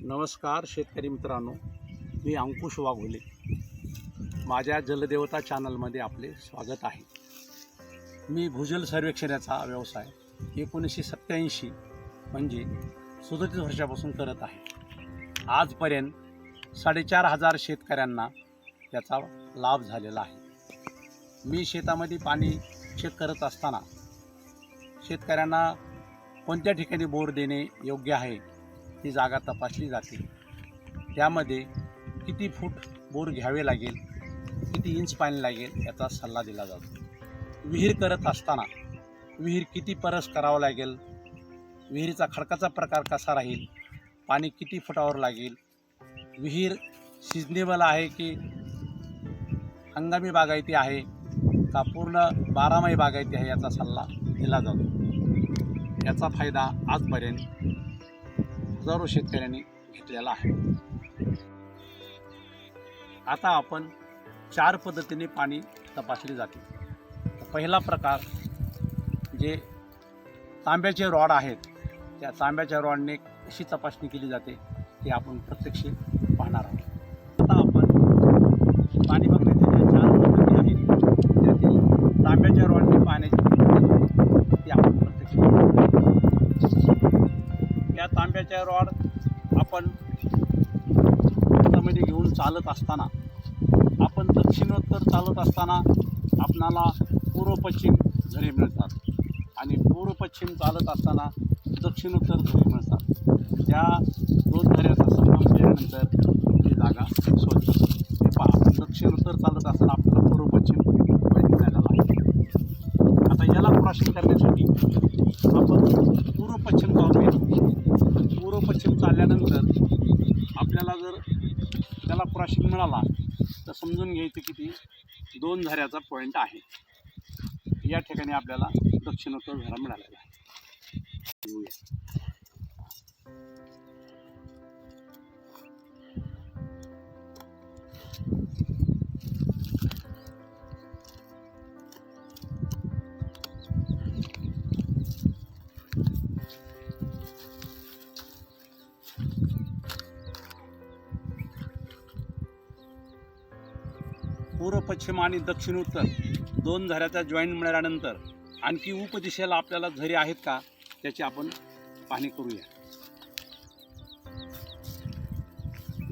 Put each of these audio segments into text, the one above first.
नमस्कार शेतकरी मित्रांनो मी अंकुश वाघोले. माझ्या जलदेवता चॅनलमध्ये आपले स्वागत आहे. मी भूजल सर्वेक्षणाचा व्यवसाय एकोणीसशे सत्त्याऐंशी म्हणजे सदतीस वर्षापासून करत आहे. आजपर्यंत साडेचार हजार शेतकऱ्यांना त्याचा लाभ झालेला आहे. मी शेतामध्ये पाणी चेक करत असताना शेतकऱ्यांना कोणत्या ठिकाणी बोर देणे योग्य आहे? ती जागा तपासली जाते. त्यामध्ये किती फूट बोर घ्यावे लागेल किती इंच पाणी लागेल याचा सल्ला दिला जातो. विहीर करत असताना विहीर किती परस करावं लागेल विहिरीचा खडकाचा प्रकार कसा राहील पाणी किती फुटावर लागेल विहीर सिजनेबल आहे की हंगामी बागायती आहे का पूर्ण बारामाही बागायती आहे याचा सल्ला दिला जातो. याचा फायदा आजपर्यंत हजारो शेतकऱ्यांनी घेतलेला आहे. आता आपण चार पद्धतीने पाणी तपासले जाते. पहिला प्रकार जे तांब्याचे रॉड आहेत त्या तांब्याच्या रॉडने कशी तपासणी केली जाते ते आपण प्रत्यक्ष पाहणार आहोत आता आपण पाणी बघण्याच्या ज्या चार पद्धती आहेत त्यातील तांब्याच्या रॉडने पाण्याची पद्धत ती आपण प्रत्यक्ष पाहणार आहोत. या रॉड आपण हातामध्ये घेऊन चालत असताना आपण दक्षिणोत्तर चालत असताना आपणाला पूर्व पश्चिम झरे मिळतात आणि पूर्व पश्चिम चालत असताना दक्षिणोत्तर झरे मिळतात. त्या दोन झऱ्याचा संगम केल्यानंतर ती जागा स्वच्छ हे पहा दक्षिणोत्तर चालत असताना आपल्याला पूर्व पश्चिम पॉईंट लागते आता याला क्रॉसिंग करण्यासाठी आपण पश्चिम जाऊया पूर्व पश्चिम चालल्यानंतर आपल्याला जर त्याला क्रॉशिंग मिळाला तर समजून घ्यायचं की ती दोन झऱ्याचा पॉईंट आहे. या ठिकाणी आपल्याला दक्षिणोत्तर झरा मिळालेला आहे. पश्चिम आणि दक्षिण उत्तर दोन झऱ्याचा जॉईंट मिळाल्यानंतर आणखी उपदिशेला आपल्याला झरे आहेत का? त्याची आपण पाहणी करूया.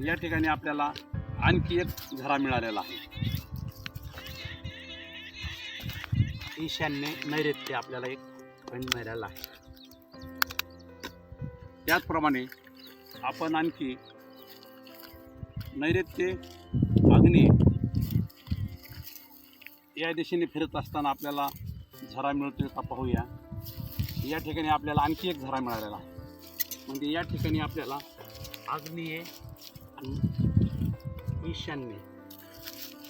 या ठिकाणी आपल्याला आणखी एक झरा मिळालेला आहे. ईशान्य नैऋत्य आपल्याला एक पॉईंट मिळालेला आहे. त्याचप्रमाणे आपण आणखी नैऋत्य या दिशेने फिरत असताना आपल्याला झरा मिळतोय का पाहूया. या ठिकाणी आपल्याला आणखी एक झरा मिळालेला म्हणजे या ठिकाणी आपल्याला आग्नेय आणि ईशान्य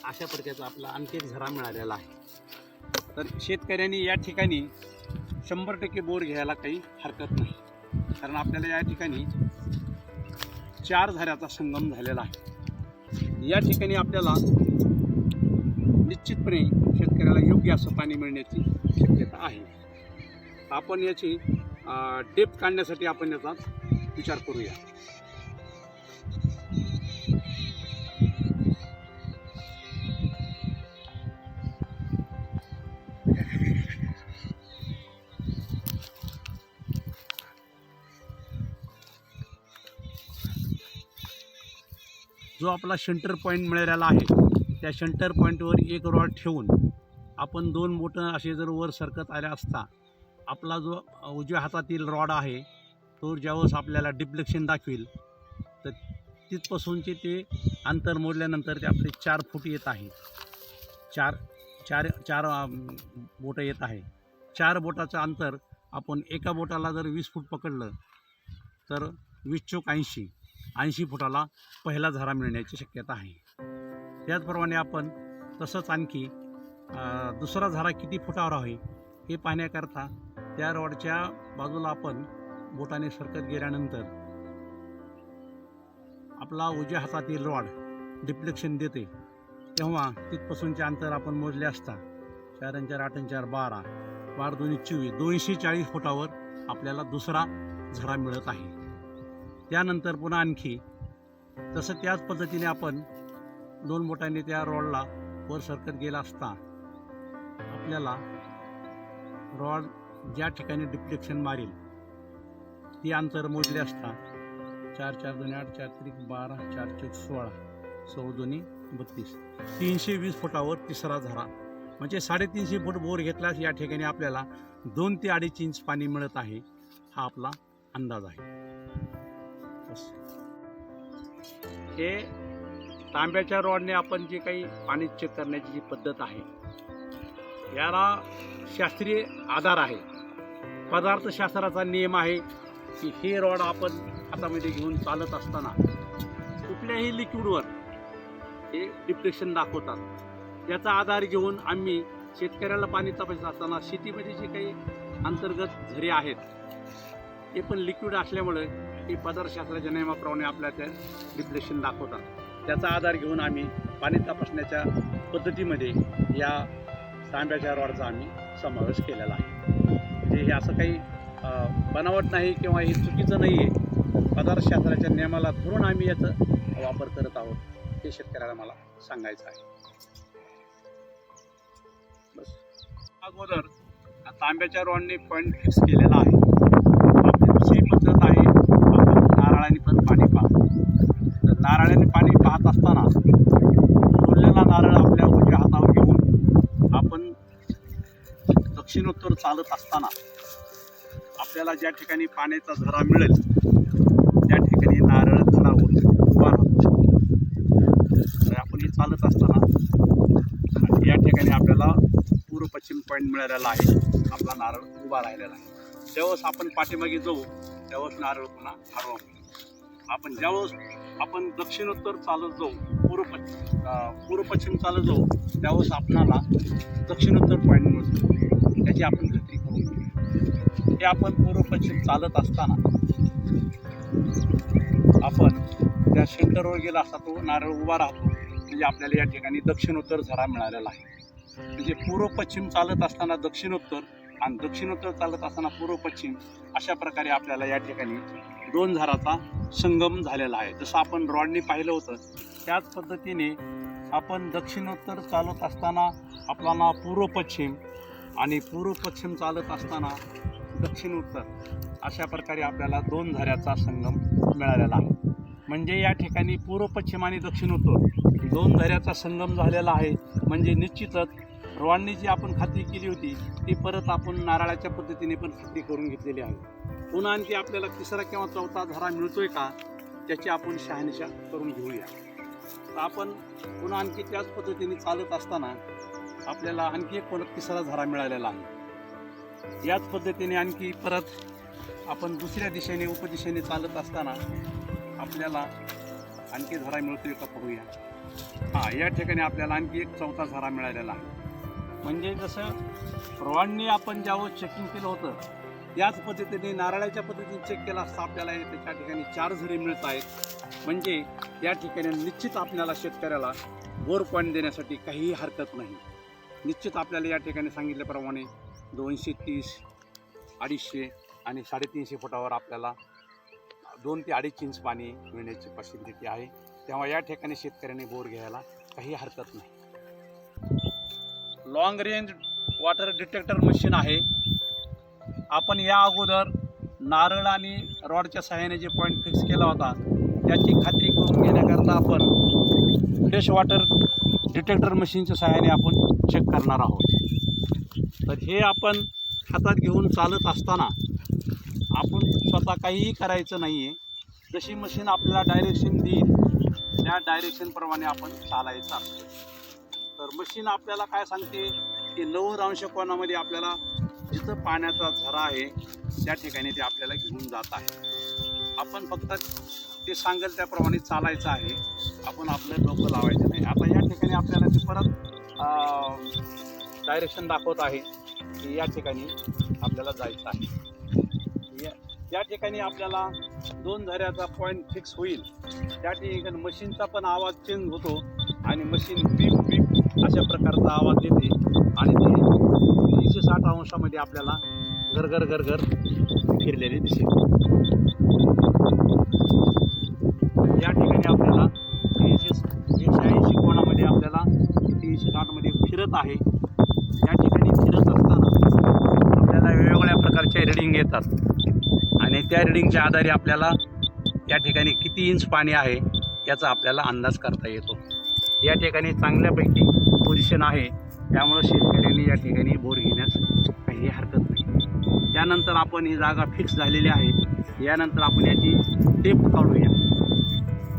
अशा प्रकारचा आपला आणखी एक झरा मिळालेला आहे. तर शेतकऱ्यांनी या ठिकाणी शंभर टक्के बोर घ्यायला काही हरकत नाही. कारण आपल्याला या ठिकाणी चार झऱ्याचा संगम झालेला आहे. या ठिकाणी आपल्याला निश्चितपणे शेतकऱ्याला योग्य असं पाणी मिळण्याची शक्यता आहे. आपण याची डेप काढण्यासाठी आपण याचा विचार करूया. जो आपला सेंटर पॉईंट मिळालेला आहे त्या शंटर पॉईंटवर एक रॉड ठेवून आपण दोन बोटं असे जर वर सरकत आल्या असता आपला जो उजव्या हातातील रॉड आहे तो ज्यावेळेस आपल्याला डिप्लेक्शन दाखवेल तर तिथपासूनचे ते अंतर मोडल्यानंतर ते आपले चार फूट येत आहे. चार चार चार बोटं येत आहे. चार बोटाचं अंतर आपण एका बोटाला जर वीस फूट पकडलं तर वीस चोक ऐंशी ऐंशी फुटाला पहिला झरा मिळण्याची शक्यता आहे. त्याचप्रमाणे आपण तसंच आणखी दुसरा झरा किती फुटावर आहे हे पाहण्याकरता त्या रॉडच्या बाजूला आपण बोटाने सरकत गेल्यानंतर आपला उजव्या हातातील रॉड डिप्लेक्शन देते. तेव्हा तिथपासूनचे अंतर आपण मोजले असता चार चार आठ चार बारा बारा दोन्ही चोवीस दोनशे चाळीस फुटावर आपल्याला दुसरा झरा मिळत आहे. त्यानंतर पुन्हा आणखी तसं त्याच पद्धतीने आपण दोन बोटांनी त्या रॉडला वर सरकत गेला असता आपल्याला रॉड ज्या ठिकाणी डिफ्लेक्शन मारेल ती अंतर मोजले असता चार चार दोन्ही आठ चार त्रिक बारा चार चौक सोळा सौ दोन्ही बत्तीस. तीनशे वीस फुटावर तिसरा झरा म्हणजे साडेतीनशे फूट बोर घेतल्यास या ठिकाणी आपल्याला दोन ते अडीच इंच पाणी मिळत आहे हा आपला अंदाज आहे. हे तांब्याच्या रॉडने आपण जे काही पाणी चेक करण्याची जी पद्धत आहे याला शास्त्रीय आधार आहे. पदार्थशास्त्राचा नियम आहे की हे रॉड आपण हातामध्ये घेऊन चालत असताना कुठल्याही लिक्विडवर हे डिप्रेशन दाखवतात. याचा आधार घेऊन आम्ही शेतकऱ्याला पाणी तपासत असताना शेतीमध्ये जे काही अंतर्गत झरे आहेत ते पण लिक्विड असल्यामुळे ते पदार्थशास्त्राच्या नियमाप्रमाणे आपल्या त्या डिप्रेशन दाखवतात. त्याचा आधार घेऊन आम्ही पाणी तपासण्याच्या पद्धतीमध्ये या तांब्याच्या रॉडचा आम्ही समावेश केलेला आहे. म्हणजे हे असं काही बनावट नाही किंवा हे चुकीचं नाही आहे. पदार्थशास्त्राच्या नियमाला धरून आम्ही याचा वापर करत आहोत हे शेतकऱ्याला मला सांगायचं आहे. बस. अगोदर तांब्याच्या रॉडने पॉईंट फिक्स केलेला आहे आपली दुसरी पद्धत आहे आपण नारळाने पण पाणी पाहतो तर नारळाने पाणी पाहत असताना सोडलेला नारळ आपल्या उजव्या हातावर घेऊन आपण दक्षिणोत्तर चालत असताना आपल्याला ज्या ठिकाणी पाण्याचा झरा मिळेल त्या ठिकाणी नारळ धरावर उभा राहतो. तर आपण हे चालत असताना या ठिकाणी आपल्याला पूर्व पश्चिम पॉईंट मिळालेला आहे. आपला नारळ उभा राहिलेला आहे. ज्यावेळेस आपण पाठीमागे जाऊ त्यावेळेस नारळ पुन्हा हरवा आपण ज्यावेळेस आपण दक्षिणोत्तर चालत जाऊ पूर्व पश्चिम पूर्व पश्चिम चालत जाऊ त्यावेळेस आपणाला दक्षिणोत्तर पॉईंट मिळतो. त्याची आपण खात्री करून घेऊ. हे आपण पूर्व पश्चिम चालत असताना आपण त्या सेंटरवर गेला असता तो नारळ उभा राहतो. म्हणजे आपल्याला या ठिकाणी दक्षिणोत्तर झरा मिळालेला आहे. म्हणजे पूर्व पश्चिम चालत असताना दक्षिणोत्तर आणि दक्षिणोत्तर चालत असताना पूर्व पश्चिम अशा प्रकारे आपल्याला या ठिकाणी दोन झराचा संगम झालेला आहे. जसं आपण रॉडने पाहिलं होतं त्याच पद्धतीने आपण दक्षिणोत्तर चालत असताना आपल्याला पूर्व पश्चिम आणि पूर्व पश्चिम चालत असताना दक्षिण उत्तर अशा प्रकारे आपल्याला दोन झऱ्याचा संगम मिळालेला आहे. म्हणजे या ठिकाणी पूर्व पश्चिम आणि दक्षिण उत्तर दोन झऱ्याचा संगम झालेला आहे. म्हणजे निश्चितच रॉडनी जी आपण खात्री केली होती ती परत आपण नारळाच्या पद्धतीने पण खात्री करून घेतलेली आहे. पुन्हा आणखी आपल्याला तिसरा किंवा चौथा झरा मिळतोय का त्याची आपण शहानिशा करून घेऊया. तर आपण पुन्हा आणखी त्याच पद्धतीने चालत असताना आपल्याला आणखी एक परत तिसरा झरा मिळालेला आहे. याच पद्धतीने आणखी परत आपण दुसऱ्या दिशेने उपदिशेने चालत असताना आपल्याला आणखी झरा मिळतोय का पाहूया. हा या ठिकाणी आपल्याला आणखी एक चौथा झरा मिळालेला आहे. म्हणजे जसं प्रवाणी आपण ज्यावेळेस चेकिंग केलं होतं याच पद्धतीने नारळाच्या पद्धतीने चेक केला असता आपल्याला त्या ठिकाणी चार झरे मिळत आहेत. म्हणजे या ठिकाणी निश्चित आपल्याला शेतकऱ्याला गोर पॉईंट देण्यासाठी काहीही हरकत नाही. निश्चित आपल्याला या ठिकाणी सांगितल्याप्रमाणे दोनशे तीस अडीचशे आणि साडेतीनशे फुटावर आपल्याला दोन ते अडीच इंच पाणी मिळण्याची पॉसिबिलिटी आहे. तेव्हा या ठिकाणी शेतकऱ्याने बोर घ्यायला काही हरकत नाही. Long range water detector machine आहे. आपण या अगोदर नारळ आणि रॉडच्या सहाय्याने जे पॉईंट फिक्स केला होता त्याची खात्री करून घेण्याकरता आपण फ्रेश वॉटर डिटेक्टर मशीनच्या सहाय्याने आपण चेक करणार आहोत. तर हे आपण हातात घेऊन चालत असताना आपण स्वतः काहीही करायचं नाही आहे जशी मशीन आपल्याला डायरेक्शन देईल त्या डायरेक्शनप्रमाणे आपण चालायचं असतं. तर मशीन आपल्याला काय सांगते की नव्वद अंश कोणामध्ये आपल्याला जिथं पाण्याचा झरा आहे त्या ठिकाणी ते आपल्याला घेऊन जात आहे. आपण फक्त ते सांगेल त्याप्रमाणे चालायचं आहे. आपण आपलं डोकं लावायचं नाही. आता ठिकाणी आपल्याला ते परत डायरेक्शन दाखवत आहे की या ठिकाणी आपल्याला जायचं आहे. या या ठिकाणी आपल्याला दोन झऱ्याचा पॉईंट फिक्स होईल. त्या ठिकाणी मशीनचा पण आवाज चेंज होतो आणि मशीन बीप बीप अशा प्रकारचा आवाज देते आणि ते तीनशे साठ अंशामध्ये आपल्याला घर घर घर घर फिरलेले दिसेल. त्या रिडिंगच्या आधारे आपल्याला या ठिकाणी किती इंच पाणी आहे याचा आपल्याला अंदाज करता येतो. या ठिकाणी चांगल्यापैकी पोझिशन आहे त्यामुळं शेतकऱ्यांनी या ठिकाणी बोर घेण्यास काही हरकत नाही. त्यानंतर आपण ही जागा फिक्स झालेली आहे. यानंतर आपण याची टेप काढूया.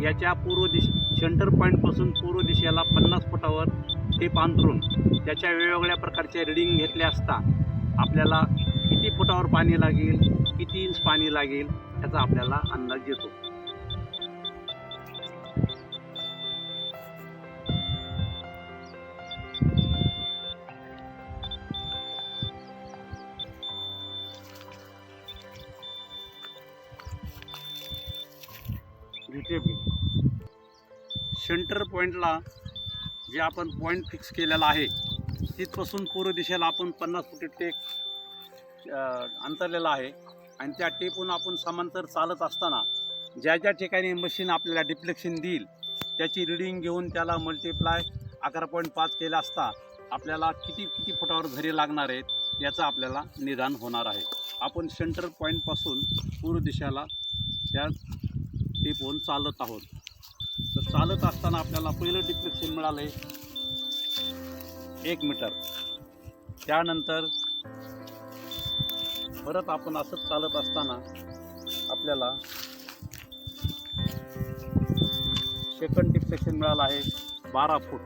याच्या पूर्व दिशे सेंटर पॉईंटपासून पूर्व दिशेला पन्नास फुटावर टेप अंतरून त्याच्या वेगवेगळ्या प्रकारच्या रिडिंग घेतल्या असता आपल्याला किती फुटावर पाणी लागेल किती इंच पाणी लागेल याचा आपल्याला अंदाज येतो. सेंटर पॉईंटला जे आपण पॉईंट फिक्स केलेला आहे तिथपासून पूर्व दिशेला आपण पन्नास फुटी टेक अंतरलेला आहे. आणि त्या टेपहून आपण समांतर चालत असताना ज्या ज्या ठिकाणी मशीन आपल्याला डिफ्लेक्शन देईल त्याची रिडिंग घेऊन त्याला मल्टिप्लाय अकरा पॉईंट पाच केला असता आपल्याला किती किती फुटावर घरे लागणार आहेत याचं आपल्याला निदान होणार आहे. आपण सेंटर पॉईंटपासून पूर्व दिशेला त्या टेपहून चालत आहोत. तर चालत असताना आपल्याला पहिलं डिफ्लेक्शन मिळालं आहे एक मीटर. त्यानंतर परत आपण असंच चालत असताना आपल्याला सेकंड डिफ्लेक्शन मिळालं आहे बारा फूट.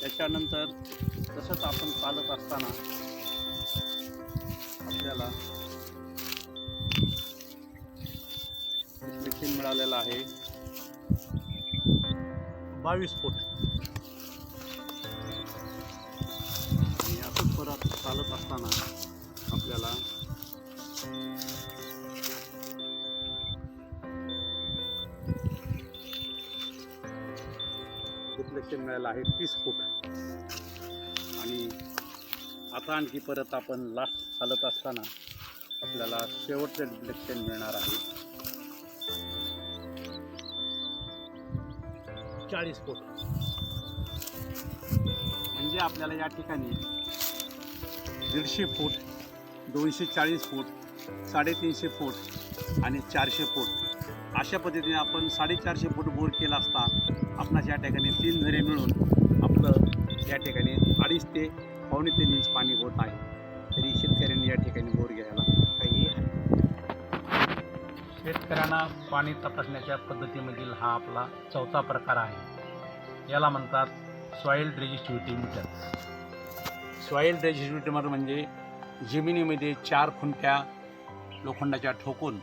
त्याच्यानंतर तसंच आपण चालत असताना आपल्याला डिफ्लेक्शन मिळालेलं आहे बावीस फूट. आणि असंच परत चालत असताना आपल्याला. डिफ्लेक्शन मिळालं आहे तीस फूट. आणि आता आणखी परत आपण लास्ट चालत असताना आपल्याला शेवटचं डिफ्लेक्शन मिळणार आहे. चाळीस फूट. म्हणजे आपल्याला या ठिकाणी दीडशे फूट दोनशे चाळीस फूट साडेतीनशे फूट आणि चारशे फूट. अशा पद्धतीने आपण साडेचारशे फूट बोर केला असता आपणास या ठिकाणी तीन झरे मिळून आपलं या ठिकाणी अडीच ते पावणे तीन इंच पाणी होत आहे. तरी शेतकऱ्यांनी या ठिकाणी बोर घ्यायला काही शेतकऱ्यांना पाणी तपासण्याच्या पद्धतीमधील हा आपला चौथा प्रकार आहे. याला म्हणतात soil resistivity meter soil resistivity meter म्हणजे जमिनीमध्ये चार खुंट्या लोखंडाच्या ठोकून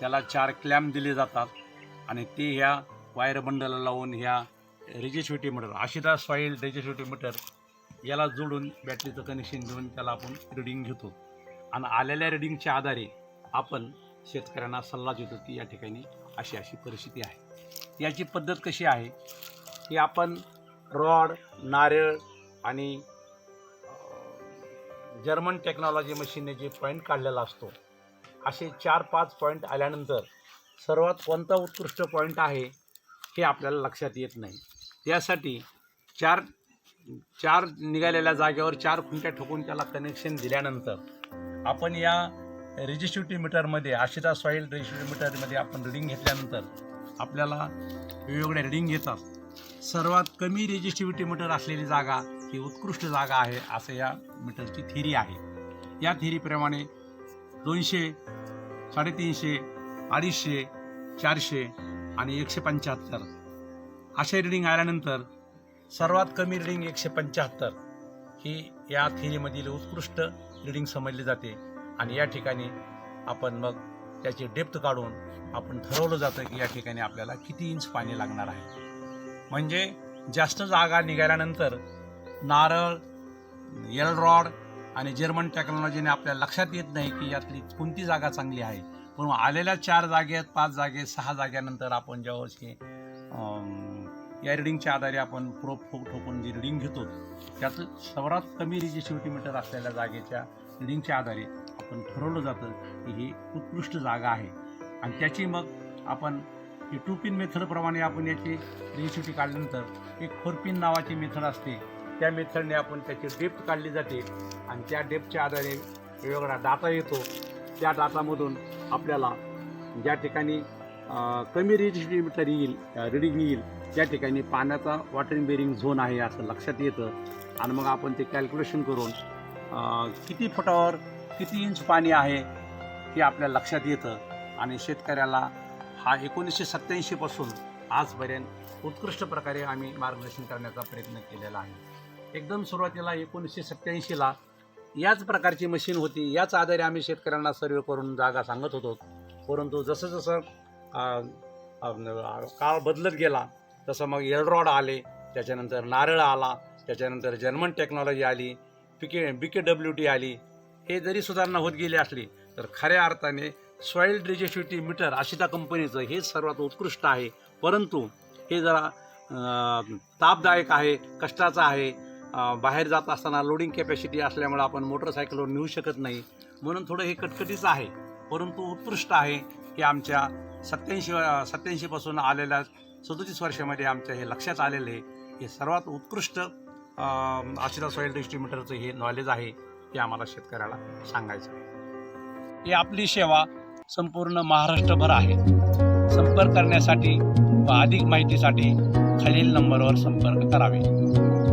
त्याला चार क्लॅम्प दिले जातात आणि ते ह्या वायरबंडला लावून ह्या रेजिस्टिव्हिटी मीटर आशिदा सॉईल रेजिस्टिव्हिटी मीटर याला जोडून बॅटरीचं कनेक्शन देऊन त्याला आपण रिडिंग घेतो. आणि आलेल्या रिडिंगच्या आधारे आपण शेतकऱ्यांना सल्ला देतो की या ठिकाणी अशी अशी परिस्थिती आहे. याची पद्धत कशी आहे? की आपण रॉड नारळ आणि जर्मन टेक्नॉलॉजी मशीनने जे पॉईंट काढलेला असतो असे चार पाच पॉईंट आल्यानंतर सर्वात कोणता उत्कृष्ट पॉईंट आहे हे आपल्याला लक्षात येत नाही. त्यासाठी चार चार निघालेल्या जागेवर चार खुंट्या ठोकून त्याला कनेक्शन दिल्यानंतर आपण या रेजिस्टिव्हिटी मीटरमध्ये आशिता सॉईल रेजिस्टिव्हिटी मीटरमध्ये आपण रिडिंग घेतल्यानंतर आपल्याला वेगवेगळ्या रिडिंग घेतात सर्वात कमी रेजिस्टिव्हिटी मीटर असलेली जागा ही उत्कृष्ट जागा आहे असं या मीटरची थिरी आहे. या थिरीप्रमाणे दोनशे साडेतीनशे अडीचशे चारशे आणि एकशे पंच्याहत्तर. असे रिडिंग आल्यानंतर सर्वात कमी रिडिंग एकशे पंच्याहत्तर. ही या थिरीमधील उत्कृष्ट रिडिंग समजली जाते आणि या ठिकाणी आपण मग त्याची डेप्थ काढून आपण ठरवलं जातं की या ठिकाणी आपल्याला किती इंच पाणी लागणार आहे. म्हणजे जास्त जागा निघाल्यानंतर नारळ एल आणि जर्मन टेक्नॉलॉजीने आपल्या लक्षात येत नाही की यातली कोणती जागा चांगली आहे. पण आलेल्या चार जागेत पाच जागे सहा जाग्यानंतर आपण ज्यावर्षी की या रिडिंगच्या आधारे आपण प्रोप ठोकून जी रिडिंग घेतो त्यात सर्वात कमी रेजिस्टिव्हिटी मीटर असलेल्या जागेच्या रिडिंगच्या आधारे आपण ठरवलं जातं की ही उत्कृष्ट जागा आहे. आणि त्याची मग आपण ही टू पिन मेथडप्रमाणे आपण याची रेसिपी काढल्यानंतर एक फोर पिन नावाची मेथड असते. त्या मेथडने आपण त्याची डेप्थ काढली जाते आणि त्या डेप्थच्या आधारे वेगवेगळा डाटा येतो. त्या डाटामधून आपल्याला ज्या ठिकाणी कमी रेजिस्ट्री मीटर येईल रिडिंग येईल त्या ठिकाणी पाण्याचा वॉटरिंग बेरिंग झोन आहे असं लक्षात येतं. आणि मग आपण ते कॅल्क्युलेशन करून किती फुटावर किती इंच पाणी आहे हे आपल्या लक्षात येतं. आणि शेतकऱ्याला हा एकोणीसशे सत्त्याऐंशीपासून आजपर्यंत उत्कृष्ट प्रकारे आम्ही मार्गदर्शन करण्याचा प्रयत्न केलेला आहे. एकदम सुरुवातीला एकोणीसशे सत्त्याऐंशीला याच प्रकारची मशीन होती. याच आधारे आम्ही शेतकऱ्यांना सर्वे करून जागा सांगत होतो. परंतु जसं जसं काळ बदलत गेला तसं मग एलरॉड आले त्याच्यानंतर नारळ आला त्याच्यानंतर जर्मन टेक्नॉलॉजी आली पिके बी के डब्ल्यू टी आली. हे जरी सुधारणा होत गेली असली तर खऱ्या अर्थाने सॉईल डिजेस्टिव्हिटी मीटर आशिता कंपनीचं हे सर्वात उत्कृष्ट आहे. परंतु हे जरा तापदायक आहे कष्टाचं आहे. बाहेर जात असताना लोडिंग कॅपॅसिटी असल्यामुळे आपण मोटरसायकलवर नेऊ शकत नाही. म्हणून थोडं हे कटकटीचं आहे. परंतु उत्कृष्ट आहे की आमच्या सत्याऐंशी सत्याऐंशीपासून आलेल्या सदोतीस वर्षामध्ये आमच्या हे लक्षात आलेलं आहे. हे सर्वात उत्कृष्ट आशिरा सॉईल डिस्ट्रीब्युटरचं हे नॉलेज आहे हे आम्हाला शेतकऱ्याला सांगायचं आहे. ही आपली सेवा संपूर्ण महाराष्ट्रभर आहे. संपर्क करण्यासाठी व अधिक माहितीसाठी खालील नंबरवर संपर्क करावे.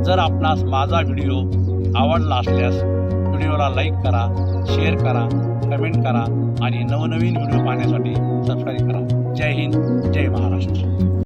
जर आपणास माझा व्हिडिओ आवडला असल्यास व्हिडिओला लाईक करा शेअर करा कमेंट करा आणि नवनवीन व्हिडिओ पाहण्यासाठी सबस्क्राईब करा. जय हिंद जय महाराष्ट्र.